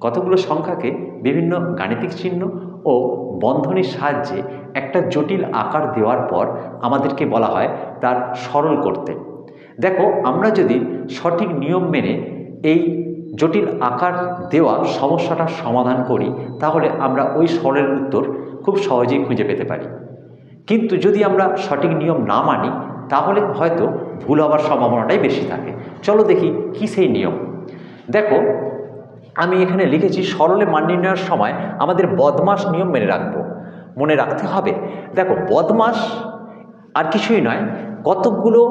কতগুলো সংখ্যাকে বিভিন্ন গাণিতিক চিহ্ন ও বন্ধনীর সাহায্যে একটা জটিল আকার দেওয়ার পর আমাদেরকে বলা হয় তার সরল করতে। দেখো, আমরা যদি সঠিক নিয়ম মেনে এই জটিল আকার দেওয়া সমস্যাটার সমাধান করি, তাহলে আমরা ওই সরলের উত্তর খুব সহজেই খুঁজে পেতে পারি। কিন্তু যদি আমরা সঠিক নিয়ম না মানি, তাহলে হয়তো ভুল হওয়ার সম্ভাবনাটাই বেশি থাকে। চলো দেখি কি সেই নিয়ম। দেখো আমি এখানে লিখেছি, সরলে মান নির্ণয়ের সময় আমাদের বদমাস নিয়ম মেনে রাখব। মনে রাখতে হবে, দেখো, বদমাস আর কিছুই নয়, কতকগুলো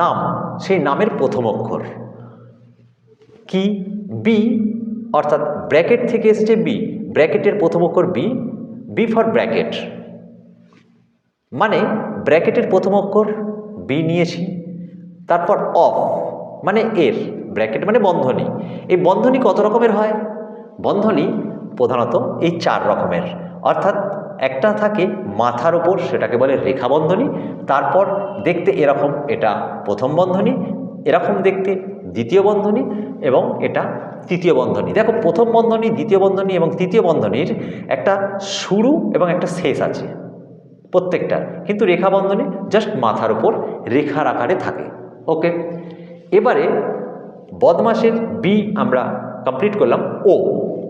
নাম, সেই নামের প্রথম অক্ষর। কি? বি অর্থাৎ ব্র্যাকেট থেকে এসেছে বি ব্র্যাকেটের প্রথম অক্ষর বি বি ফর ব্র্যাকেট মানে ব্র্যাকেটের প্রথম অক্ষর বি নিয়েছি, তারপর অফ মানে এর, ব্র্যাকেট মানে বন্ধনী। এই বন্ধনী কত রকমের হয়? বন্ধনী প্রধানত এই চার রকমের। অর্থাৎ একটা থাকে মাথার ওপর সেটাকে বলে রেখা বন্ধনী, তারপর দেখতে এরকম এটা প্রথম বন্ধনী, এরকম দেখতে দ্বিতীয় বন্ধনী এবং এটা তৃতীয় বন্ধনী। দেখো, প্রথম বন্ধনী, দ্বিতীয় বন্ধনী এবং তৃতীয় বন্ধনীর একটা শুরু এবং একটা শেষ আছে প্রত্যেকটা কিন্তু রেখা বন্ধনী জাস্ট মাথার উপর রেখার আকারে থাকে। ওকে এবারে বদমাসের বি আমরা কমপ্লিট করলাম O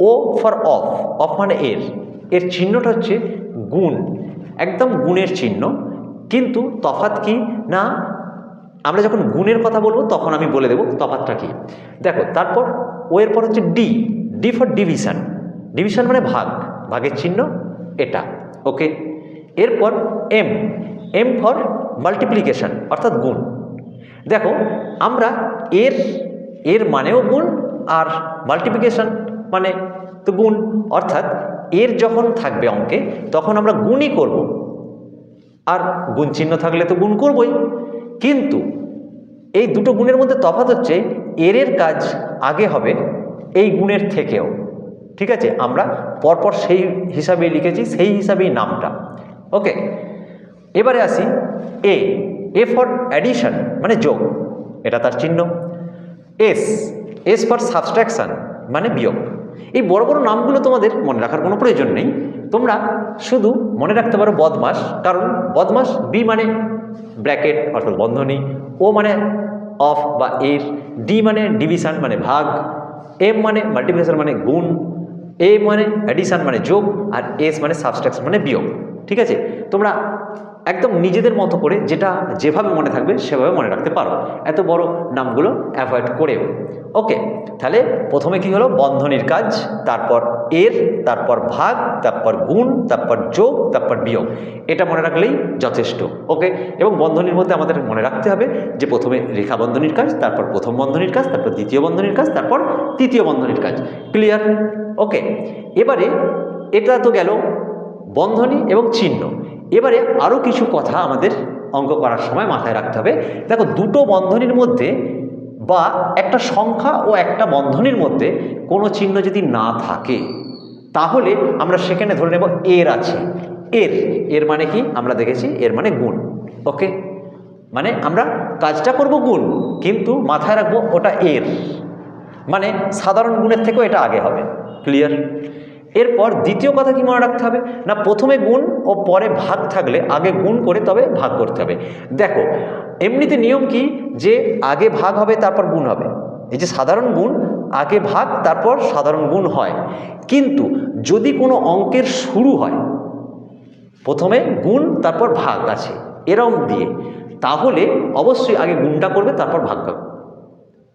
O for of of মানে এর। এর চিহ্নটা হচ্ছে গুণ। একদম গুণের চিহ্ন। কিন্তু তফাত কি? না, আমরা যখন গুণের কথা বলব, তখন আমি বলে দেবো তফাতটা কি? দেখো, তারপর ও এর পর হচ্ছে D D for division division মানে ভাগ। ভাগের চিহ্ন এটা। ওকে এরপর এম এম ফর মাল্টিপ্লিকেশন অর্থাৎ গুণ। দেখো, আমরা এর এর মানেও গুণ আর মাল্টিপ্লিকেশন মানে তো গুণ। অর্থাৎ এর যখন থাকবে অঙ্কে, তখন আমরা গুণই করব। আর গুণ চিহ্ন থাকলে তো গুণ করবই। কিন্তু এই দুটো গুণের মধ্যে তফাৎ হচ্ছে এরের কাজ আগে হবে এই গুণের থেকেও। ঠিক আছে? আমরা পরপর সেই হিসাবেই লিখেছি, সেই হিসাবেই নামটা। ওকে, এবারে আসি এ। এ ফর অ্যাডিশন মানে যোগ। এটা তার চিহ্ন। এস এস ফর সাবস্ট্রাকশান মানে বিয়োগ। এই বড় বড় নামগুলো তোমাদের মনে রাখার কোনো প্রয়োজন নেই। তোমরা শুধু মনে রাখতে পারো বদমাস, কারণ বদমাস বি মানে ব্র্যাকেট, অর্থাৎ বন্ধনী। ও মানে অফ বা এর। ডি মানে ডিভিশন মানে ভাগ। এম মানে মাল্টিপ্লিকেশন মানে গুণ। এ মানে অ্যাডিশান মানে যোগ। আর এস মানে সাবস্ট্রাকশন মানে বিয়োগ। ঠিক আছে? তোমরা একদম নিজেদের মতো করে যেটা যেভাবে মনে থাকবে সেভাবে মনে রাখতে পারো। এত বড় নামগুলো অ্যাভয়েড করেও। ওকে তাহলে প্রথমে কি হলো? বন্ধনীর কাজ, তারপর এর, তারপর ভাগ, তারপর গুণ, তারপর যোগ, তারপর বিয়োগ। এটা মনে রাখলেই যথেষ্ট। ওকে এবং বন্ধনীর মধ্যে আমাদের মনে রাখতে হবে যে প্রথমে রেখা বন্ধনীর কাজ, তারপর প্রথম বন্ধনীর কাজ, তারপর দ্বিতীয় বন্ধনীর কাজ, তারপর তৃতীয় বন্ধনীর কাজ। ক্লিয়ার ওকে এবারে এটা তো গেল বন্ধনী এবং চিহ্ন। এবারে আরও কিছু কথা আমাদের অঙ্ক করার সময় মাথায় রাখতে হবে। দেখো, দুটো বন্ধনীর মধ্যে বা একটা সংখ্যা ও একটা বন্ধনীর মধ্যে কোনো চিহ্ন যদি না থাকে, তাহলে আমরা সেখানে ধরে নেব এর আছে। এর এর মানে কি? আমরা দেখেছি এর মানে গুণ। ওকে? মানে আমরা কাজটা করব গুণ, কিন্তু মাথায় রাখব ওটা এর। মানে সাধারণ গুণের থেকেও এটা আগে হবে। ক্লিয়ার এরপর দ্বিতীয় কথা কি মনে রাখতে হবে? না, প্রথমে গুণ ও পরে ভাগ থাকলে আগে গুণ করে তবে ভাগ করতে হবে। দেখো, এমনিতে নিয়ম কি যে আগে ভাগ হবে, তারপর গুণ হবে। এই যে সাধারণ গুণ, আগে ভাগ, তারপর সাধারণ গুণ হয়। কিন্তু যদি কোনো অঙ্কের শুরু হয়, প্রথমে গুণ, তারপর ভাগ আছে, এরম দিয়ে, তাহলে অবশ্যই আগে গুণটা করবে, তারপর ভাগ করবে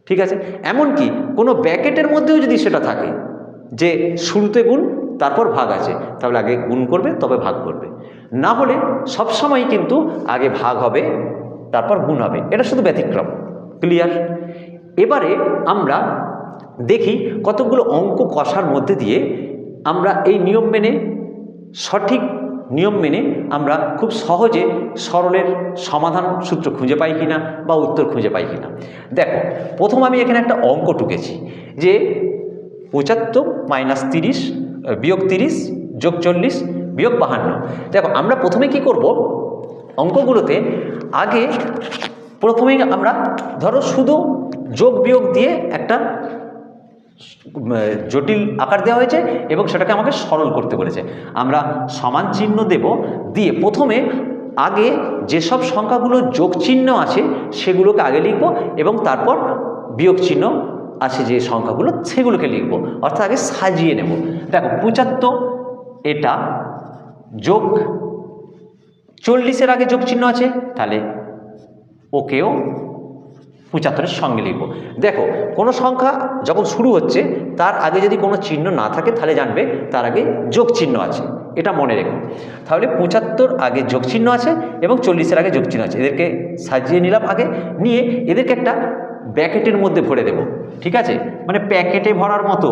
ঠিক আছে? এমনকি কোনো ব্যাকেটের মধ্যেও যদি সেটা থাকে যে শুরুতে গুণ, তারপর ভাগ আছে। তাহলে আগে গুণ করবে, তবে ভাগ করবে। না হলে সবসময় কিন্তু আগে ভাগ হবে, তারপর গুণ হবে। এটা শুধু ব্যতিক্রম। ক্লিয়ার এবারে আমরা দেখি কতগুলো অঙ্ক কষার মধ্যে দিয়ে আমরা এই নিয়ম মেনে, সঠিক নিয়ম মেনে আমরা খুব সহজে সরলের সমাধান সূত্র খুঁজে পাই কিনা বা উত্তর খুঁজে পাই কিনা। দেখো, প্রথম আমি এখানে একটা অঙ্ক টুকেছি যে পঁচাত্তর মাইনাস তিরিশ বিয়োগ তিরিশ, যোগ চল্লিশ, বিয়োগ বাহান্ন। দেখো, আমরা প্রথমে কি করব? অঙ্কগুলোতে আগে প্রথমেই আমরা ধরো শুধু যোগ বিয়োগ দিয়ে একটা জটিল আকার দেওয়া হয়েছে এবং সেটাকে আমাকে সরল করতে বলেছে। আমরা সমান চিহ্ন দেব দিয়ে প্রথমে আগে যেসব সংখ্যাগুলো যোগ চিহ্ন আছে সেগুলোকে আগে লিখব এবং তারপর বিয়োগ চিহ্ন আছে যে সংখ্যাগুলো, সেগুলোকে লিখব। অর্থাৎ আগে সাজিয়ে নেব। দেখো, পঁচাত্তর, এটা যোগ চল্লিশের আগে যোগ চিহ্ন আছে, তাহলে ওকেও পঁচাত্তরের সঙ্গে লিখব। দেখো, কোনো সংখ্যা যখন শুরু হচ্ছে, তার আগে যদি কোনো চিহ্ন না থাকে, তাহলে জানবে তার আগে যোগ চিহ্ন আছে। এটা মনে রেখো। তাহলে পঁচাত্তর আগে যোগ চিহ্ন আছে এবং চল্লিশের আগে যোগ চিহ্ন আছে। এদেরকে সাজিয়ে নিলাম আগে। নিয়ে এদেরকে একটা ব্যাকেটের মধ্যে ভরে দেব। ঠিক আছে? মানে প্যাকেটে ভরার মতো।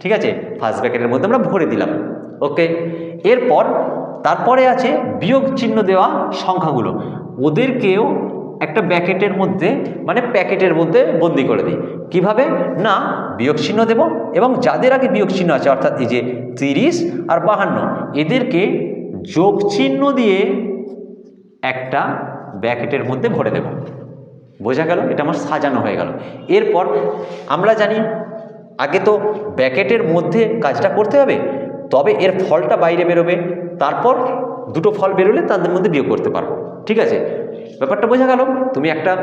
ঠিক আছে? ফার্স্ট প্যাকেটের মধ্যে আমরা ভরে দিলাম। ওকে এরপর তারপরে আছে বিয়োগ চিহ্ন দেওয়া সংখ্যাগুলো। ওদেরকেও একটা ব্যাকেটের মধ্যে মানে প্যাকেটের মধ্যে বন্দি করে দিই। কীভাবে? না, বিয়োগ চিহ্ন দেব এবং যাদের আগে বিয়োগ চিহ্ন আছে, অর্থাৎ এই যে তিরিশ আর বাহান্ন, এদেরকে যোগ চিহ্ন দিয়ে একটা ব্যাকেটের মধ্যে ভরে দেব। বোঝা গেল? এটা আমার সাজানো হয়ে গেল। এরপর আমরা জানি আগে তো ব্যাকেটের মধ্যে কাজটা করতে হবে, তবে এর ফলটা বাইরে বেরোবে, তারপর দুটো ফল বেরোলে তাদের মধ্যে বিয়োগ করতে পারব। ঠিক আছে? ব্যাপারটা বোঝা গেল? তুমি একটা,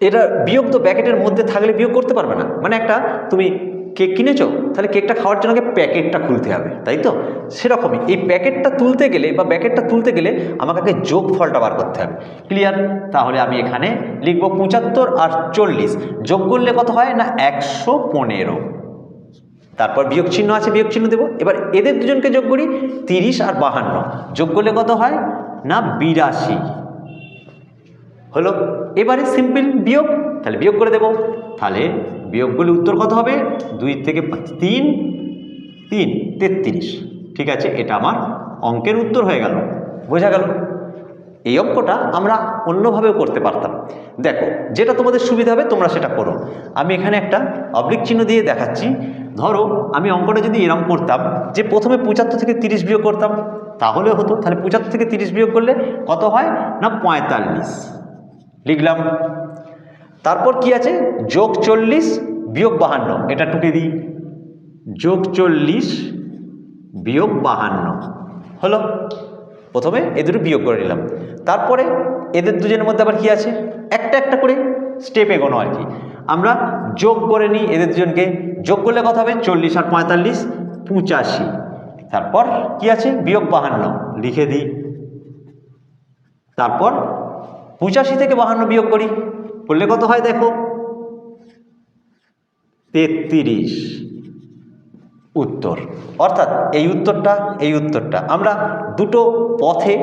এটা বিয়োগ তো প্যাকেটের মধ্যে থাকলে বিয়োগ করতে পারবে না। মানে একটা, তুমি কেক কিনেছো? তাহলে কেকটা খাওয়ার জন্য আগে প্যাকেটটা খুলতে হবে, তাই তো? সেরকমই। এই প্যাকেটটা তুলতে গেলে বা প্যাকেটটা তুলতে গেলে আমাকে আগে যোগ ফলটা বার করতে হবে। ক্লিয়ার তাহলে আমি এখানে লিখব পঁচাত্তর আর চল্লিশ। যোগ করলে কত হয় না? একশো পনেরো। তারপর বিয়োগ চিহ্ন আছে, বিয়োগ চিহ্ন দেবো। এবার এদের দুজনকে যোগ করি, তিরিশ আর বাহান্ন। যোগ করলে কত হয়? না, বিরাশি। হলো? এবারে সিম্পল বিয়োগ, তাহলে বিয়োগ করে দেব। তাহলে বিয়োগ করলে উত্তর কত হবে? দুই থেকে তিন তিন, তেত্রিশ। ঠিক আছে, এটা আমার অঙ্কের উত্তর হয়ে গেল। বোঝা গেল? এই অঙ্কটা আমরা অন্যভাবেও করতে পারতাম। দেখো, যেটা তোমাদের সুবিধা হবে, তোমরা সেটা করো। আমি এখানে একটা অবলিক চিহ্ন দিয়ে দেখাচ্ছি। ধরো, আমি অঙ্কটা যদি এরম করতাম, যে প্রথমে পঁচাত্তর থেকে তিরিশ বিয়োগ করতাম, তাহলে হতো, তাহলে পঁচাত্তর থেকে তিরিশ বিয়োগ করলে কত হয়? না, পঁয়তাল্লিশ। লিখলাম। তারপর কি আছে? যোগ চল্লিশ বিয়োগ বাহান্ন। এটা টুকে দিই। যোগ চল্লিশ বিয়োগ বাহান্ন। হলো? প্রথমে এ দুটো বিয়োগ করে নিলাম। তারপরে এদের দুজনের মধ্যে আবার কি আছে? একটা একটা করে স্টেপ এগোনো আর কি। আমরা যোগ করে নিই এদের দুজনকে। যোগ করলে কথা হবে? চল্লিশ আর পঁয়তাল্লিশ, পঁচাশি। তারপর কি আছে? বিয়োগ বাহান্ন। লিখে দিই। তারপর পঁচাশি থেকে বাহান্ন বিয়োগ করি। করলে কত হয় দেখো? তেত্রিশ। উত্তর। অর্থাৎ এই উত্তরটা এই উত্তরটা। আমরা দুটো পথে,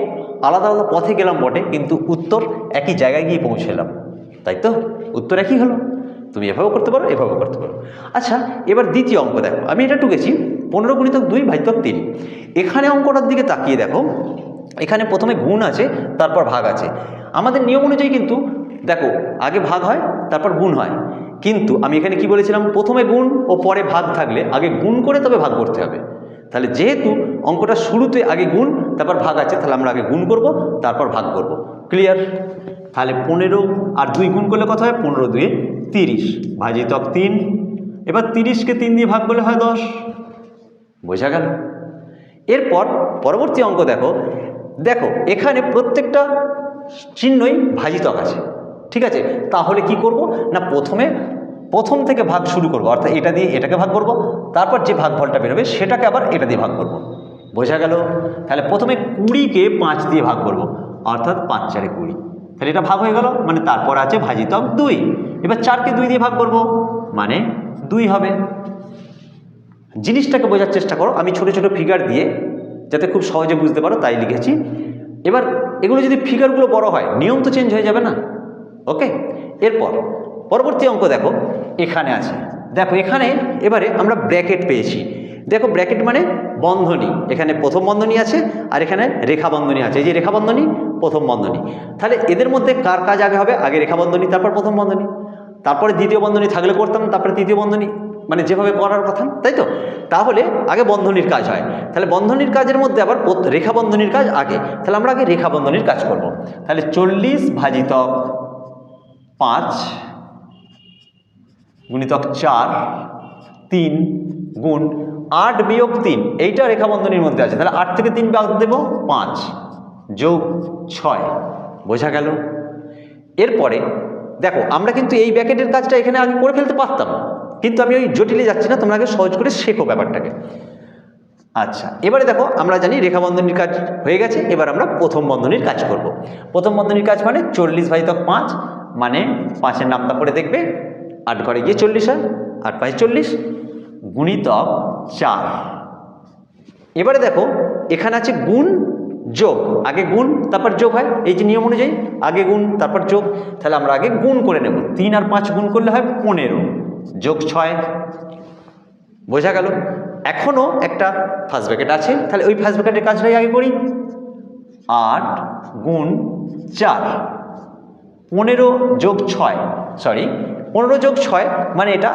আলাদা আলাদা পথে গেলাম বটে, কিন্তু উত্তর একই জায়গায় গিয়ে পৌঁছলাম। তাই তো? উত্তর একই হলো। তুমি এভাবেও করতে পারো, এভাবেও করতে পারো। আচ্ছা এবার দ্বিতীয় অঙ্ক দেখো। আমি এটা টুকেছি পনেরো গুণিতক দুই ভাজিতক তিন। এখানে অঙ্কটার দিকে তাকিয়ে দেখো। এখানে প্রথমে গুণ আছে, তারপর ভাগ আছে। আমাদের নিয়ম অনুযায়ী কিন্তু দেখো, আগে ভাগ হয়, তারপর গুণ হয়। কিন্তু আমি এখানে কি বলেছিলাম? প্রথমে গুণ ও পরে ভাগ থাকলে, আগে গুণ করে তবে ভাগ করতে হবে। তাহলে যেহেতু অঙ্কটা শুরুতে আগে গুণ, তারপর ভাগ আছে, তাহলে আমরা আগে গুণ করব, তারপর ভাগ করব। ক্লিয়ার তাহলে পনেরো আর দুই গুণ করলে কত হয়? পনেরো দুয়ে তিরিশ। ভাজি ভাজিতক তিন। এবার তিরিশকে তিন দিয়ে ভাগ করলে হয় দশ। বোঝা গেল? এরপর পরবর্তী অঙ্ক দেখো। দেখো, এখানে প্রত্যেকটা চিহ্নই ভাজিতক আছে। ঠিক আছে? তাহলে কি করব? না, প্রথমে, প্রথম থেকে ভাগ শুরু করব। অর্থাৎ এটা দিয়ে এটাকে ভাগ করব। তারপর যে ভাগফলটা বেরোবে, সেটাকে আবার এটা দিয়ে ভাগ করব। বোঝা গেল? তাহলে প্রথমে কুড়িকে পাঁচ দিয়ে ভাগ করব। অর্থাৎ পাঁচ চারে কুড়ি। তাহলে এটা ভাগ হয়ে গেল। মানে তারপর আছে ভাজিতক দুই। এবার চারকে দুই দিয়ে ভাগ করব। মানে দুই হবে। জিনিসটাকে বোঝার চেষ্টা করো। আমি ছোট ছোট ফিগার দিয়ে, যাতে খুব সহজে বুঝতে পারো, তাই লিখেছি। এবার এগুলো যদি ফিগারগুলো বড় হয়, নিয়ম তো চেঞ্জ হয়ে যাবে না? ওকে এরপর, পরবর্তী অঙ্ক দেখো, এখানে আছে। দেখো, এখানে এবারে আমরা ব্র্যাকেট পেয়েছি। দেখো, ব্র্যাকেট মানে বন্ধনী। এখানে প্রথম বন্ধনী আছে আর এখানে রেখা বন্ধনী আছে। এই যে রেখা বন্ধনী, প্রথম বন্ধনী। তাহলে এদের মধ্যে কার কাজ আগে হবে? আগে রেখা বন্ধনী, তারপর প্রথম বন্ধনী। তারপরে দ্বিতীয় বন্ধনী থাকলে করতাম, তারপরে তৃতীয় বন্ধনী। মানে যেভাবে করার কথা, তাই তো? তাহলে আগে বন্ধনীর কাজ হয়। তাহলে বন্ধনীর কাজের মধ্যে আবার রেখা বন্ধনীর কাজ আগে। তাহলে আমরা আগে রেখা বন্ধনীর কাজ করব। তাহলে চল্লিশ ভাজিতক পাঁচ গুণিতক চার, তিন গুণ আট বিয়োগ তিন, এইটা রেখাবন্ধনীর মধ্যে আছে। তাহলে আট থেকে তিন বাদ দেবো, পাঁচ যোগ ছয়, বোঝা গেল? এরপরে, দেখো, আমরা কিন্তু এই ব্যাকেটের কাজটা এখানে আগে করে ফেলতে পারতাম, কিন্তু আমি ওই জটিলে যাচ্ছি না, তোমরা আগে সহজ করে শেখো ব্যাপারটাকে। আচ্ছা এবারে দেখো, আমরা জানি রেখা বন্ধনীর কাজ হয়ে গেছে, এবার আমরা প্রথম বন্ধনীর কাজ করব। প্রথম বন্ধনীর কাজ মানে চল্লিশ ভাজিতক পাঁচ মানে পাঁচের নামটা করে দেখবে। আট ঘরে গিয়ে চল্লিশ হয়, আট পাঁচ চল্লিশ। গুণিতক চার। এবারে দেখো, এখানে আছে গুণ যোগ। আগে গুণ, তারপর যোগ হয়। এই যে নিয়ম অনুযায়ী, আগে গুণ, তারপর যোগ। তাহলে আমরা আগে গুণ করে নেব। তিন আর পাঁচ গুণ করলে হয় পনেরো। যোগ ছয়। বোঝা গেল? এখনও একটা ফার্স্ট ব্র্যাকেট আছে। তাহলে ওই ফার্স্ট ব্র্যাকেটের কাজটাই আগে করি। আট গুণ চার। পনেরো যোগ ছয় সরি পনেরো যোগ ছয় মানে এটা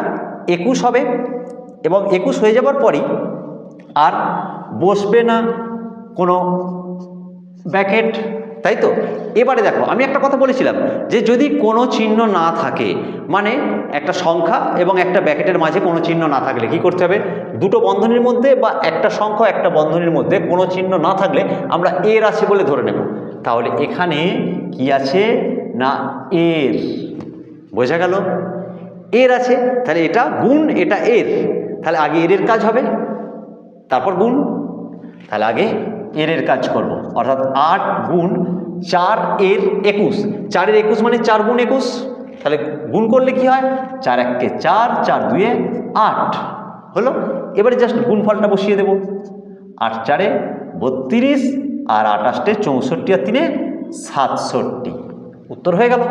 একুশ হবে এবং একুশ হয়ে যাবার পরই আর বসবে না কোনো ব্যাকেট, তাই তো? এবারে দেখো, আমি একটা কথা বলেছিলাম যে যদি কোনো চিহ্ন না থাকে মানে একটা সংখ্যা এবং একটা ব্যাকেটের মাঝে কোনো চিহ্ন না থাকলে কি করতে হবে? দুটো বন্ধনীর মধ্যে বা একটা সংখ্যা একটা বন্ধনীর মধ্যে কোনো চিহ্ন না থাকলে আমরা এর আছে বলে ধরে নেব। তাহলে এখানে কি আছে? না এর। বোঝা গেল? এর আছে, তাহলে এটা গুণ, এটা এর। তাহলে আগে এর কাজ হবে, তারপর গুণ। তাহলে আগে এর কাজ করব। অর্থাৎ আট গুণ চার এর একুশ। চারের একুশ মানে চার গুণ একুশ। তাহলে গুণ করলে কি হয়? চার এককে চার চার দুয়ে আট। হলো? এবারে জাস্ট গুণ ফলটা বসিয়ে দেব। আট চারে বত্রিশ আর আটাশটে চৌষট্টি আর তিনে সাতষট্টি। উত্তর হয়ে গেল।